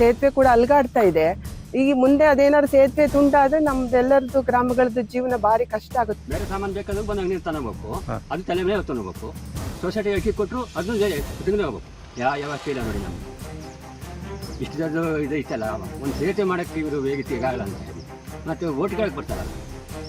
ಸೇತುವೆ ಕೂಡ ಅಲ್ಗಾಡ್ತಾ ಇದೆ. ಈಗ ಮುಂದೆ ಅದೇನಾದ್ರು ಸೇತುವೆ ತುಂಡಾದ್ರೆ ನಮ್ದೆಲ್ಲರದ್ದು ಗ್ರಾಮಗಳದ್ದು ಜೀವನ ಭಾರಿ ಕಷ್ಟ ಆಗುತ್ತೆ. ಬೇರೆ ಸಾಮಾನು ಬೇಕಾದ್ರೂ ಬಂದಾಗ ನೀರು ತಗೋಬೇಕು. ಅದು ತಲೆ ಮೇಲೆ ತಗೋಬೇಕು. ಸೊಸೈಟಿ ಅಕ್ಕಿ ಕೊಟ್ಟರು ಅದನ್ನು ತೆಗೆದು ಹೋಗ್ಬೇಕು. ಯಾವ ಯಾವ ಇಲ್ಲ ನೋಡಿ ನಮ್ಗೆ. ಇಷ್ಟು ದೊಡ್ಡ ಇದು ಇತ್ತಲ್ಲ ಒಂದು ಸೇತುವೆ ಮಾಡೋಕ್ಕೆ ಇವರು ವೇಗಿತಿ ಆಗಲ್ಲ ಅಂತ ಮತ್ತೆ ಮತ್ತು ಓಟ್ಗಳಿಗೆ ಬರ್ತಾರಲ್ಲ.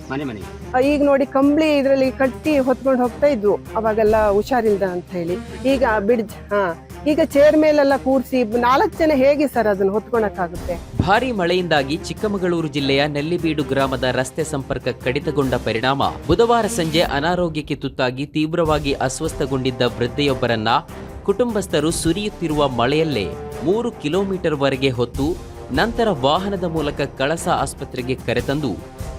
ಮನೆ ಮನೆ ಈಗ ನೋಡಿ ಕಂಬಳಿ ಇದ್ರಲ್ಲಿ ಕಟ್ಟಿ ಹೊತ್ಕೊಂಡು ಹೋಗ್ತಾ ಇದ್ವು ಅವಾಗೆಲ್ಲ ಹುಷಾರಿಲ್ದ ಅಂತ ಹೇಳಿ. ಈಗ ಬಿಡ್ಜ್ ಹಾ. ಈಗ ಚೇರ್ ಮೇಲೆಲ್ಲ ಕೂರಿಸಿ ನಾಲ್ಕು ಜನ ಹೇಗೆ ಸರ್ ಅದನ್ನ ಹೊತ್ಕೊಳಕ್ಕಾಗುತ್ತೆ? ಭಾರಿ ಮಳೆಯಿಂದಾಗಿ ಚಿಕ್ಕಮಗಳೂರು ಜಿಲ್ಲೆಯ ನೆಲ್ಲಿಬೀಡು ಗ್ರಾಮದ ರಸ್ತೆ ಸಂಪರ್ಕ ಕಡಿತಗೊಂಡ ಪರಿಣಾಮ. ಬುಧವಾರ ಸಂಜೆ ಅನಾರೋಗ್ಯಕ್ಕೆ ತುತ್ತಾಗಿ ತೀವ್ರವಾಗಿ ಅಸ್ವಸ್ಥಗೊಂಡಿದ್ದ ವೃದ್ಧೆಯೊಬ್ಬರನ್ನ ಕುಟುಂಬಸ್ಥರು ಸುರಿಯುತ್ತಿರುವ ಮಳೆಯಲ್ಲೇ ಮೂರು ಕಿಲೋಮೀಟರ್ವರೆಗೆ ಹೊತ್ತು ನಂತರ ವಾಹನದ ಮೂಲಕ ಕಳಸ ಆಸ್ಪತ್ರೆಗೆ ಕರೆತಂದು,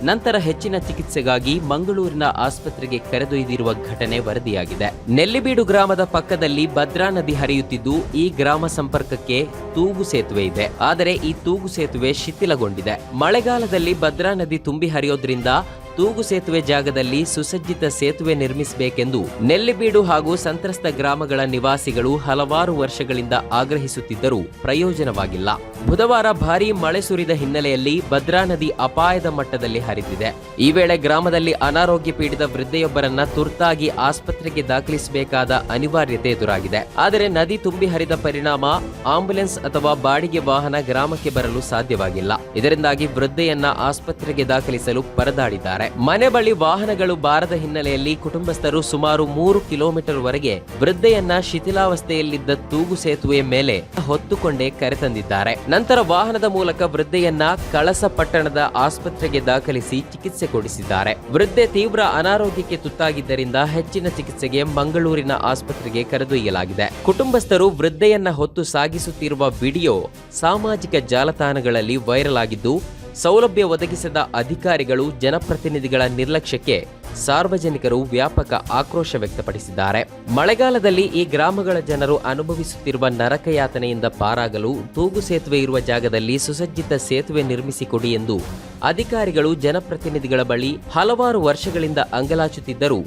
ನಂತರ ಹೆಚ್ಚಿನ ಚಿಕಿತ್ಸೆಗಾಗಿ ಮಂಗಳೂರಿನ ಆಸ್ಪತ್ರೆಗೆ ಕರೆದೊಯ್ದಿರುವ ಘಟನೆ ವರದಿಯಾಗಿದೆ. ನೆಲ್ಲಿಬೀಡು ಗ್ರಾಮದ ಪಕ್ಕದಲ್ಲಿ ಭದ್ರಾ ನದಿ ಹರಿಯುತ್ತಿದ್ದು, ಈ ಗ್ರಾಮ ಸಂಪರ್ಕಕ್ಕೆ ತೂಗು ಸೇತುವೆ ಇದೆ. ಆದರೆ ಈ ತೂಗು ಸೇತುವೆ ಶಿಥಿಲಗೊಂಡಿದೆ. ಮಳೆಗಾಲದಲ್ಲಿ ಭದ್ರಾ ನದಿ ತುಂಬಿ ಹರಿಯೋದ್ರಿಂದ ತೂಗು ಸೇತುವೆ ಜಾಗದಲ್ಲಿ ಸುಸಜ್ಜಿತ ಸೇತುವೆ ನಿರ್ಮಿಸಬೇಕೆಂದು ನೆಲ್ಲಿಬೀಡು ಹಾಗೂ ಸಂತ್ರಸ್ತ ಗ್ರಾಮಗಳ ನಿವಾಸಿಗಳು ಹಲವಾರು ವರ್ಷಗಳಿಂದ ಆಗ್ರಹಿಸುತ್ತಿದ್ದರೂ ಪ್ರಯೋಜನವಾಗಿಲ್ಲ. ಬುಧವಾರ ಭಾರೀ ಮಳೆ ಸುರಿದ ಹಿನ್ನೆಲೆಯಲ್ಲಿ ಭದ್ರಾ ನದಿ ಅಪಾಯದ ಮಟ್ಟದಲ್ಲಿ ಹರಿದಿದೆ. ಈ ವೇಳೆ ಗ್ರಾಮದಲ್ಲಿ ಅನಾರೋಗ್ಯ ಪೀಡಿತ ವೃದ್ಧೆಯೊಬ್ಬರನ್ನ ತುರ್ತಾಗಿ ಆಸ್ಪತ್ರೆಗೆ ದಾಖಲಿಸಬೇಕಾದ ಅನಿವಾರ್ಯತೆ ಎದುರಾಗಿದೆ. ಆದರೆ ನದಿ ತುಂಬಿ ಹರಿದ ಪರಿಣಾಮ ಆಂಬ್ಯುಲೆನ್ಸ್ ಅಥವಾ ಬಾಡಿಗೆ ವಾಹನ ಗ್ರಾಮಕ್ಕೆ ಬರಲು ಸಾಧ್ಯವಾಗಿಲ್ಲ. ಇದರಿಂದಾಗಿ ವೃದ್ಧೆಯನ್ನ ಆಸ್ಪತ್ರೆಗೆ ದಾಖಲಿಸಲು ಪರದಾಡಿದ್ದಾರೆ. ಮನೆ ಬಳಿ ವಾಹನಗಳು ಬಾರದ ಹಿನ್ನೆಲೆಯಲ್ಲಿ ಕುಟುಂಬಸ್ಥರು ಸುಮಾರು ಮೂರು ಕಿಲೋಮೀಟರ್ ವರೆಗೆ ವೃದ್ಧೆಯನ್ನ ಶಿಥಿಲಾವಸ್ಥೆಯಲ್ಲಿದ್ದ ತೂಗು ಸೇತುವೆ ಮೇಲೆ ಹೊತ್ತುಕೊಂಡೇ ಕರೆತಂದಿದ್ದಾರೆ ನಂತರ ವಾಹನದ ಮೂಲಕ ವೃದ್ಧೆಯನ್ನ ಕಳಸ ಪಟ್ಟಣದ ಆಸ್ಪತ್ರೆಗೆ ದಾಖಲಿಸಿ ಚಿಕಿತ್ಸೆ ಕೊಡಿಸಿದ್ದಾರೆ. ವೃದ್ಧೆ ತೀವ್ರ ಅನಾರೋಗ್ಯಕ್ಕೆ ತುತ್ತಾಗಿದ್ದರಿಂದ ಹೆಚ್ಚಿನ ಚಿಕಿತ್ಸೆಗೆ ಮಂಗಳೂರಿನ ಆಸ್ಪತ್ರೆಗೆ ಕರೆದೊಯ್ಯಲಾಗಿದೆ. ಕುಟುಂಬಸ್ಥರು ವೃದ್ಧೆಯನ್ನ ಹೊತ್ತು ಸಾಗಿಸುತ್ತಿರುವ ವಿಡಿಯೋ ಸಾಮಾಜಿಕ ಜಾಲತಾಣಗಳಲ್ಲಿ ವೈರಲ್ ಆಗಿದ್ದು ಸೌಲಭ್ಯ ಒದಗಿಸದ ಅಧಿಕಾರಿಗಳು ಜನಪ್ರತಿನಿಧಿಗಳ ನಿರ್ಲಕ್ಷ್ಯಕ್ಕೆ ಸಾರ್ವಜನಿಕರು ವ್ಯಾಪಕ ಆಕ್ರೋಶ ವ್ಯಕ್ತಪಡಿಸಿದ್ದಾರೆ. ಮಳೆಗಾಲದಲ್ಲಿ ಈ ಗ್ರಾಮಗಳ ಜನರು ಅನುಭವಿಸುತ್ತಿರುವ ನರಕಯಾತನೆಯಿಂದ ಪಾರಾಗಲು ತೂಗು ಸೇತುವೆ ಇರುವ ಜಾಗದಲ್ಲಿ ಸುಸಜ್ಜಿತ ಸೇತುವೆ ನಿರ್ಮಿಸಿಕೊಡಿ ಎಂದು ಅಧಿಕಾರಿಗಳು ಜನಪ್ರತಿನಿಧಿಗಳ ಬಳಿ ಹಲವಾರು ವರ್ಷಗಳಿಂದ ಅಂಗಲಾಚುತ್ತಿದ್ದರೂ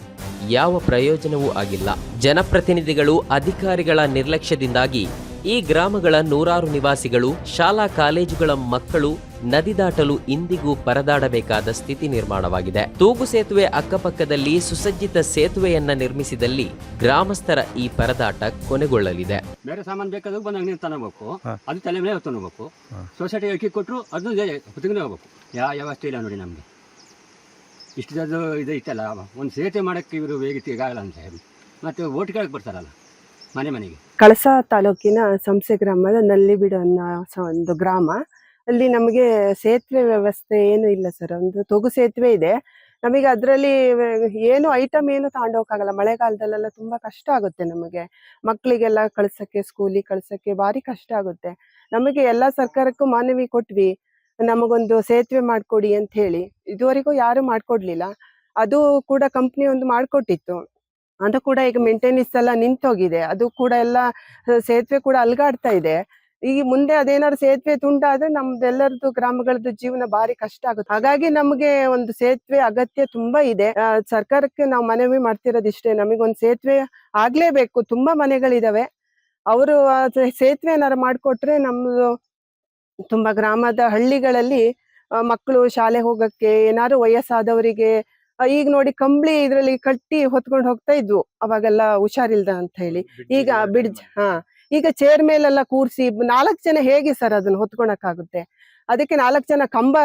ಯಾವ ಪ್ರಯೋಜನವೂ ಆಗಿಲ್ಲ. ಜನಪ್ರತಿನಿಧಿಗಳು ಅಧಿಕಾರಿಗಳ ನಿರ್ಲಕ್ಷ್ಯದಿಂದಾಗಿ ಈ ಗ್ರಾಮಗಳ ನೂರಾರು ನಿವಾಸಿಗಳು, ಶಾಲಾ ಕಾಲೇಜುಗಳ ಮಕ್ಕಳು ನದಿ ದಾಟಲು ಇಂದಿಗೂ ಪರದಾಡಬೇಕಾದ ಸ್ಥಿತಿ ನಿರ್ಮಾಣವಾಗಿದೆ. ತೂಗು ಸೇತುವೆ ಅಕ್ಕಪಕ್ಕದಲ್ಲಿ ಸುಸಜ್ಜಿತ ಸೇತುವೆಯನ್ನ ನಿರ್ಮಿಸಿದಲ್ಲಿ ಗ್ರಾಮಸ್ಥರ ಈ ಪರದಾಟ ಕೊನೆಗೊಳ್ಳಲಿದೆ. ಬೇರೆ ಸಾಮಾನು ಬೇಕಾದ್ರೂ ಬಂದಾಗ ನೀರು ತಗೋಬೇಕು. ಅದು ತಲೆ ಮೇಲೆ ತಗೋಬೇಕು. ಸೊಸೈಟಿಗೆ ಸೊಸೈಟಿ ಅಕ್ಕಿ ಕೊಟ್ಟರು ಅದು ತೆಗೆದು ಹೋಗ್ಬೇಕು ಯಾವ ವ್ಯವಸ್ಥೆ ಇಲ್ಲ ನೋಡಿ ನಮಗೆ. ಇಷ್ಟು ದೊಡ್ಡ ಇದು ಇತ್ತಲ್ಲ ಒಂದು ಸೇತುವೆ ಮಾಡೋಕ್ಕೆ ಇವರು ವೇಗ ಆಗಲ್ಲ ಅಂತ ಹೇಳಿ. ಮತ್ತು ಓಟ್ಗಳಿಗೆ ಬರ್ತಾರಲ್ಲ ಮನೆ ಮನೆಗೆ. ಕಳಸ ತಾಲೂಕಿನ ಸಂಸೆ ಗ್ರಾಮದ ನಲ್ಲಿಬಿಡು ಅನ್ನೋ ಒಂದು ಗ್ರಾಮ. ಅಲ್ಲಿ ನಮಗೆ ಸೇತುವೆ ವ್ಯವಸ್ಥೆ ಏನು ಇಲ್ಲ ಸರ್. ಒಂದು ತೊಗು ಸೇತುವೆ ಇದೆ. ನಮಗೆ ಅದರಲ್ಲಿ ಏನು ಐಟಮ್ ಏನು ತಗೊಂಡೋಗಕ್ಕಾಗಲ್ಲ. ಮಳೆಗಾಲದಲ್ಲೆಲ್ಲ ತುಂಬಾ ಕಷ್ಟ ಆಗುತ್ತೆ ನಮಗೆ. ಮಕ್ಕಳಿಗೆಲ್ಲ ಕಳ್ಸಕ್ಕೆ ಸ್ಕೂಲಿಗೆ ಕಳ್ಸಕ್ಕೆ ಭಾರಿ ಕಷ್ಟ ಆಗುತ್ತೆ. ನಮಗೆ ಎಲ್ಲ ಸರ್ಕಾರಕ್ಕೂ ಮಾನವಿ ಕೊಟ್ವಿ. ನಮಗೊಂದು ಸೇತುವೆ ಮಾಡ್ಕೊಡಿ ಅಂತ ಹೇಳಿ. ಇದುವರೆಗೂ ಯಾರು ಮಾಡ್ಕೊಡ್ಲಿಲ್ಲ. ಅದು ಕೂಡ ಕಂಪ್ನಿ ಒಂದು ಮಾಡ್ಕೊಟ್ಟಿತ್ತು. ಅದು ಕೂಡ ಈಗ ಮೇಂಟೆನೆನ್ಸ್ ಎಲ್ಲ ನಿಂತೋಗಿದೆ. ಅದು ಕೂಡ ಎಲ್ಲ ಸೇತುವೆ ಕೂಡ ಅಲ್ಗಾಡ್ತಾ ಇದೆ. ಈಗ ಮುಂದೆ ಅದೇನಾದ್ರು ಸೇತುವೆ ತುಂಡಾದ್ರೆ ನಮ್ದೆಲ್ಲರದ್ದು ಗ್ರಾಮಗಳದ್ದು ಜೀವನ ಭಾರಿ ಕಷ್ಟ ಆಗುತ್ತೆ. ಹಾಗಾಗಿ ನಮಗೆ ಒಂದು ಸೇತುವೆ ಅಗತ್ಯ ತುಂಬಾ ಇದೆ. ಸರ್ಕಾರಕ್ಕೆ ನಾವು ಮನವಿ ಮಾಡ್ತಿರೋದು ಇಷ್ಟೇ ನಮಗೊಂದು ಸೇತುವೆ ಆಗ್ಲೇಬೇಕು. ತುಂಬಾ ಮನೆಗಳಿದಾವೆ. ಅವರು ಸೇತುವೆ ಏನಾರು ಮಾಡಿಕೊಟ್ರೆ ನಮ್ದು ತುಂಬಾ ಗ್ರಾಮದ ಹಳ್ಳಿಗಳಲ್ಲಿ ಮಕ್ಕಳು ಶಾಲೆ ಹೋಗಕ್ಕೆ, ಏನಾದ್ರು ವಯಸ್ಸಾದವರಿಗೆ ಈಗ ನೋಡಿ ಕಂಬಳಿ ಇದ್ರಲ್ಲಿ ಕಟ್ಟಿ ಹೊತ್ಕೊಂಡು ಹೋಗ್ತಾ ಇದ್ವು. ಅವಾಗೆಲ್ಲ ಹುಷಾರಿಲ್ದ ಅಂತ ಹೇಳಿ. ಈಗ ಬಿಡ್ಜ್ ಹಾ ಈಗ ಚೇರ್ ಮೇಲೆಲ್ಲ ಕೂರ್ಸಿ ನಾಲ್ಕು ಜನ ಹೇಗೆ ಸರ್ ಅದನ್ನ ಹೊತ್ಕೊಳಕ್ಕಾಗುತ್ತೆ? ಅದಕ್ಕೆ ನಾಲ್ಕು ಜನ ಕಂಬ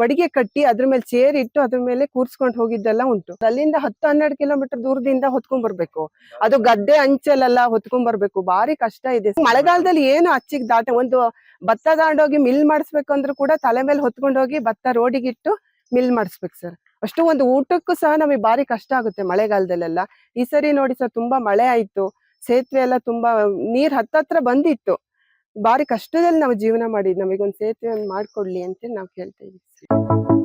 ಬಡಿಗೆ ಕಟ್ಟಿ ಅದ್ರ ಮೇಲೆ ಚೇರ್ ಇಟ್ಟು ಅದ್ರ ಮೇಲೆ ಕೂರ್ಸ್ಕೊಂಡು ಹೋಗಿದ್ದೆಲ್ಲ ಉಂಟು. ಅಲ್ಲಿಂದ ಹತ್ತು ಹನ್ನೆರಡು ಕಿಲೋಮೀಟರ್ ದೂರದಿಂದ ಹೊತ್ಕೊಂಡ್ ಬರ್ಬೇಕು. ಅದು ಗದ್ದೆ ಅಂಚಲೆಲ್ಲ ಹೊತ್ಕೊಂಡ್ ಬರ್ಬೇಕು. ಭಾರಿ ಕಷ್ಟ ಇದೆ. ಮಳೆಗಾಲದಲ್ಲಿ ಏನು ಅಚ್ಚಿಗೆ ದಾಟ ಒಂದು ಭತ್ತ ದಾಂಡೋಗಿ ಮಿಲ್ ಮಾಡಿಸ್ಬೇಕು ಅಂದ್ರೂ ಕೂಡ ತಲೆ ಮೇಲೆ ಹೊತ್ಕೊಂಡು ಹೋಗಿ ಭತ್ತ ರೋಡಿಗಿಟ್ಟು ಮಿಲ್ ಮಾಡಿಸ್ಬೇಕು ಸರ್. ಅಷ್ಟು ಒಂದು ಊಟಕ್ಕೂ ಸಹ ನಮಗೆ ಭಾರಿ ಕಷ್ಟ ಆಗುತ್ತೆ ಮಳೆಗಾಲದಲ್ಲೆಲ್ಲ. ಈ ಸರಿ ನೋಡಿ ಸರ್ ತುಂಬಾ ಮಳೆ ಆಯ್ತು. ಸೇತುವೆ ಎಲ್ಲ ತುಂಬಾ, ನೀರ್ ಹತ್ತತ್ರ ಬಂದಿತ್ತು. ಭಾರಿ ಕಷ್ಟದಲ್ಲಿ ನಾವು ಜೀವನ ಮಾಡಿದ್ ನಮಗೊಂದು ಸೇತುವೆ ಮಾಡ್ಕೊಡ್ಲಿ ಅಂತ ನಾವು ಕೇಳ್ತಾ